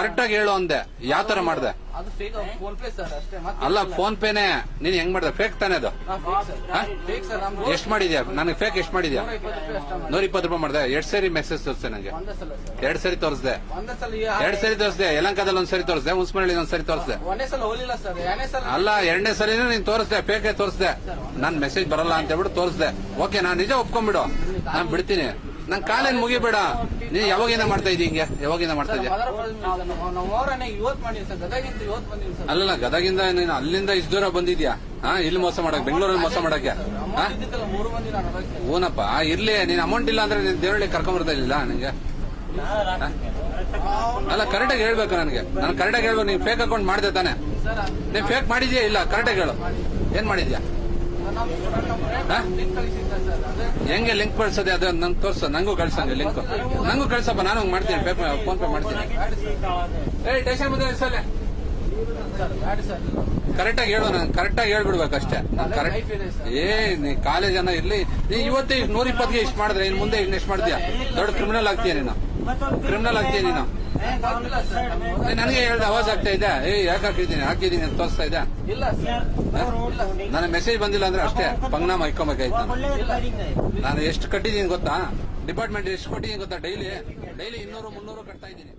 Correct ಆಗಿ ಹೇಳು ಅಂದೆ. ಯಾವ ತರ ಮಾಡ್ದೆ? ಅದು ಫೇಕ್ ಫೋನ್ ಪೇ ಸರ್ ಅಷ್ಟೇ ಮತ್ತೆ ಅಲ್ಲ ಫೋನ್ ಪೇನೆ ನೀನ್ ಹೆಂಗ್ ಮಾಡ್ದೆ? ಫೇಕ್ ತಾನೆ ಅದು? ಫೇಕ್ ಸರ್ ಸರ್ ನಮ್ದು ಎಷ್ಟ್ ಮಾಡಿದ್ಯಾ? ನನಗೆ ಫೇಕ್ ಎಷ್ಟ್ ಮಾಡಿದ್ಯಾ? ನೂರ ಇಪ್ಪತ್ತು ರೂಪಾಯಿ ಮಾಡಿದೆ. ಎರಡ್ ಸರಿ ಮೆಸೇಜ್ ತೋರಿಸ್ದೆ ನಂಗೆ. ಒಂದೇ ಸಲ ಸರ್ ಎರಡ್ ಸರಿ ತೋರಿಸ್ದೆ. ಒಂದೇ ಸಲ ಈ- ಎರಡ್ ಸರಿ ತೋರಿಸ್ದೆ. ಯಲಂಕಾದಲ್ಲಿ ಒಂದ್ ಸರಿ ತೋರಿಸ್ದೆ. ಮುನ್ಸಿಪಾಲಿಟಿ ಒಂದ್ ಸರಿ ತೋರಿಸ್ದೆ. ಒಂದೇ ಸಲ ಹೋಲಿಲ್ಲ ಸರ್ ಎರಡನೇ ಸಲ ಅಲ್ಲ ಎರಡನೇ ಸಲಿನೂ ನೀನ್ ತೋರಿಸ್ದೆ. ಫೇಕೆ ತೋರಿಸ್ದೆ. ನನ್ ಮೆಸೇಜ್ ಬರಲ್ಲ ಅಂತ ಹೇಳ್ಬಿಟ್ಟು ತೋರಿಸ್ದೆ. ಓಕೆ ನಾನ್ ನಿಜ ಒಪ್ಕೊಂಡ್ಬಿಡು. ನಾನ್ ಬಿಡ್ತೀನಿ. ನನ್ ಕಾಲೇನ್ ಮುಗಿಬೇಡ. ನೀನ್ ಯಾವಾಗಿಂದ ಮಾಡ್ತಾ ಇದೀಯ ಹಿಂಗೆ? ಯಾವಾಗಿಂದ ಮಾಡ್ತಾ ಇದೀಯ? ಅಲ್ಲಲ್ಲ ಗದಗಿಂದ ನೀನು ಅಲ್ಲಿಂದ ಇಷ್ಟು ದೂರ ಬಂದಿದ್ಯಾ? ಹಾ ಇಲ್ಲಿ ಮೋಸ ಮಾಡಕ್ ಬೆಂಗಳೂರಲ್ಲಿ ಮೋಸ ಮಾಡಕ್ಕೆ? ಓನಪ್ಪ ಇರ್ಲಿ ನೀನ್ ಅಮೌಂಟ್ ಇಲ್ಲ ಅಂದ್ರೆ ನೀನ್ ದೇವರಳ್ಳಿ ಕರ್ಕೊಂಡ್ ಬರ್ತಾ ಇಲ್ಲ ನನಗೆ ಅಲ್ಲ ಕರೆಕ್ಟಾಗಿ ಹೇಳ್ಬೇಕು ನನಗೆ. ನಾನು ಕರೆಕ್ಟಾಗಿ ಹೇಳ್ಬೇಕು ನೀನ್ ಫೇಕ್ ಅಕೌಂಟ್ ಮಾಡಿದೆ ತಾನೆ. ನೀನ್ ಫೇಕ್ ಮಾಡಿದ್ಯಾ ಇಲ್ಲ? ಕರೆಕ್ಟಾಗಿ ಹೇಳು. ಏನ್ ಮಾಡಿದ್ಯಾ? ಹೆಂಗೆ ಲಿಂಕ್ ಕಳ್ಸೋದೆ ಅದು ನಂಗೆ ತೋರ್ಸ. ನಂಗೂ ಕಳ್ಸಂಗೆ ಲಿಂಕ್ ನಂಗೂ ಕಳ್ಸಪ್ಪ ನಾನು ಹಂಗೆ ಮಾಡ್ತೀನಿ. ಪೇ ಫೋನ್ ಪೇ ಮಾಡ್ತೀನಿ. ಏ ಟೇಷನ್. ಸರ್ ಬ್ಯಾಡ ಕರೆಕ್ಟಾಗಿ ಹೇಳು ನಾನು. ಕರೆಕ್ಟಾಗಿ ಹೇಳ್ಬಿಡ್ಬೇಕು ಅಷ್ಟೇ. ನಾನು ಕರೆಕ್ಟ್ ಏ ನೀ ಕಾಲೇಜ್ ಅನ್ನ ಇರ್ಲಿ. ನೀ ಇವತ್ತೇ ನೂರ ಇಪ್ಪತ್ತಿಗೆ ಇಷ್ಟು ಮಾಡಿದ್ರೆ ಇನ್ ಮುಂದೆ ಇನ್ನು ಎಷ್ಟು ಮಾಡ್ತೀಯ? ದೊಡ್ಡ ಕ್ರಿಮಿನಲ್ ಆಗ್ತೀಯ ನೀನು. ಕ್ರಿಮಿನಲ್ ನೀ ನನಗೆ ಹೇಳ್ದೆ ಅವಾಜ್ ಆಗ್ತಾ ಇದೆ. ಏ ಯಾಕೆ ಹಾಕಿದ್ದೀನಿ? ಹಾಕಿದ್ದೀನಿ ಅಂತ ತೋರಿಸ್ತಾ ಇದೆ ಇಲ್ಲ ಸರ್. ನನ್ನ ಮೆಸೇಜ್ ಬಂದಿಲ್ಲ ಅಂದ್ರೆ ಅಷ್ಟೇ. ಪಂಗ್ನಾಮ ಇಕ್ಕೊಬೇಕಾಯ್ತು ನಾನು ನಾನು ಎಷ್ಟು ಕಟ್ಟಿದ್ದೀನಿ ಗೊತ್ತಾ? ಡಿಪಾರ್ಟ್ಮೆಂಟ್ ಎಷ್ಟು ಕೊಟ್ಟಿದ್ದೀನಿ ಗೊತ್ತಾ? ಡೈಲಿ ಡೈಲಿ ಇನ್ನೂರು ಮುನ್ನೂರು ಕಟ್ತಾ ಇದ್ದೀನಿ.